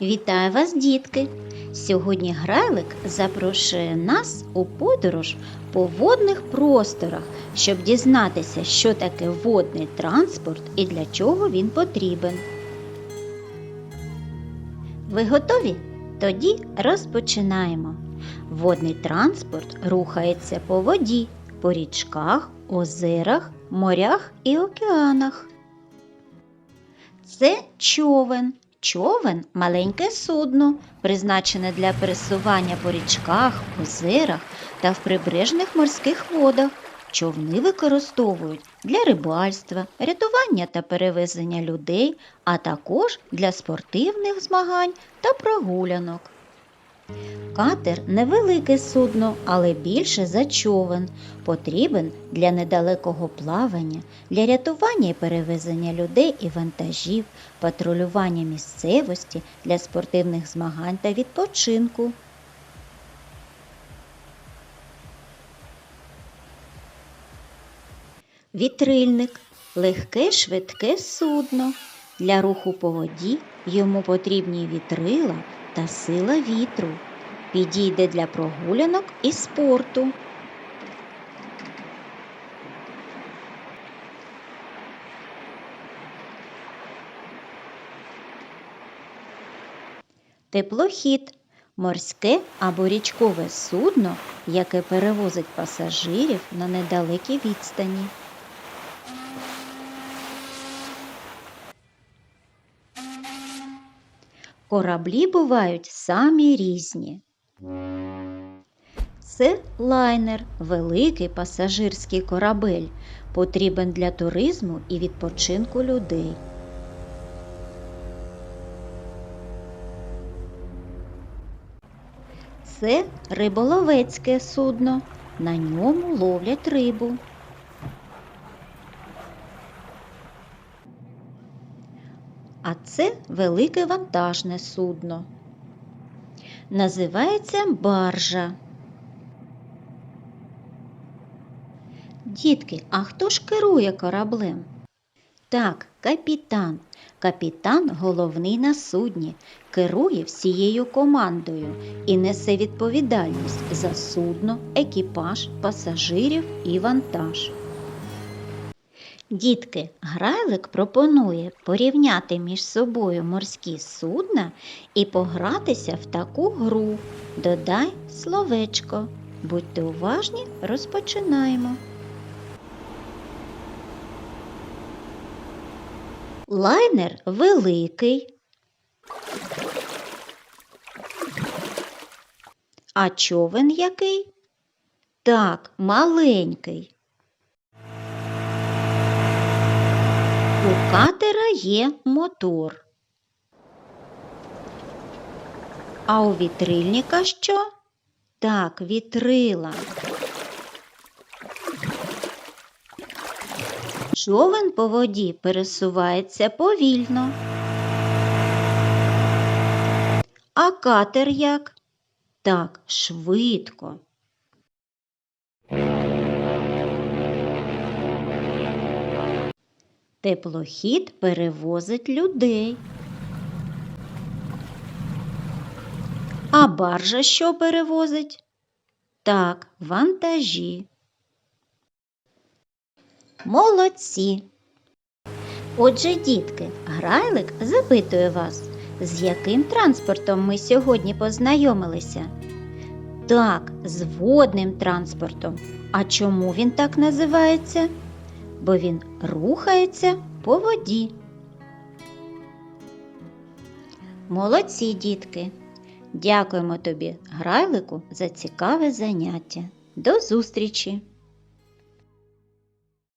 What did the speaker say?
Вітаю вас, дітки! Сьогодні Грайлик запрошує нас у подорож по водних просторах, щоб дізнатися, що таке водний транспорт і для чого він потрібен. Ви готові? Тоді розпочинаємо. Водний транспорт рухається по воді, по річках, озерах, морях і океанах. Це човен. Човен маленьке судно, призначене для пересування по річках, озерах та в прибережних морських водах. Човни використовують для рибальства, рятування та перевезення людей, а також для спортивних змагань та прогулянок. Катер невелике судно, але більше за човен. Потрібен для недалекого плавання, для рятування і перевезення людей і вантажів, патрулювання місцевості для спортивних змагань та відпочинку. Вітрильник легке швидке судно. Для руху по воді йому потрібні вітрила та сила вітру. Підійде для прогулянок і спорту. Теплохід морське або річкове судно, яке перевозить пасажирів на недалекі відстані. Кораблі бувають самі різні. Це лайнер, великий пасажирський корабель, потрібен для туризму і відпочинку людей. Це риболовецьке судно. На ньому ловлять рибу. А це велике вантажне судно. Називається баржа. Дітки, а хто ж керує кораблем? Так, капітан. Капітан головний на судні, керує всією командою і несе відповідальність за судно, екіпаж, пасажирів і вантаж. Дітки, грайлик пропонує порівняти між собою морські судна і погратися в таку гру. Додай словечко. Будьте уважні, розпочинаємо. Лайнер великий. А човен який? Так, маленький. У катера є мотор. А у вітрильника що? Так, вітрила. Човен по воді пересувається повільно. А катер як? Так, швидко. Теплохід перевозить людей. А баржа що перевозить? Так, вантажі. Молодці. Отже, дітки, грайлик запитує вас, з яким транспортом ми сьогодні познайомилися? Так, з водним транспортом. А чому він так називається? Бо він рухається по воді. Молодці, дітки. Дякуємо тобі, грайлику, за цікаве заняття. До зустрічі!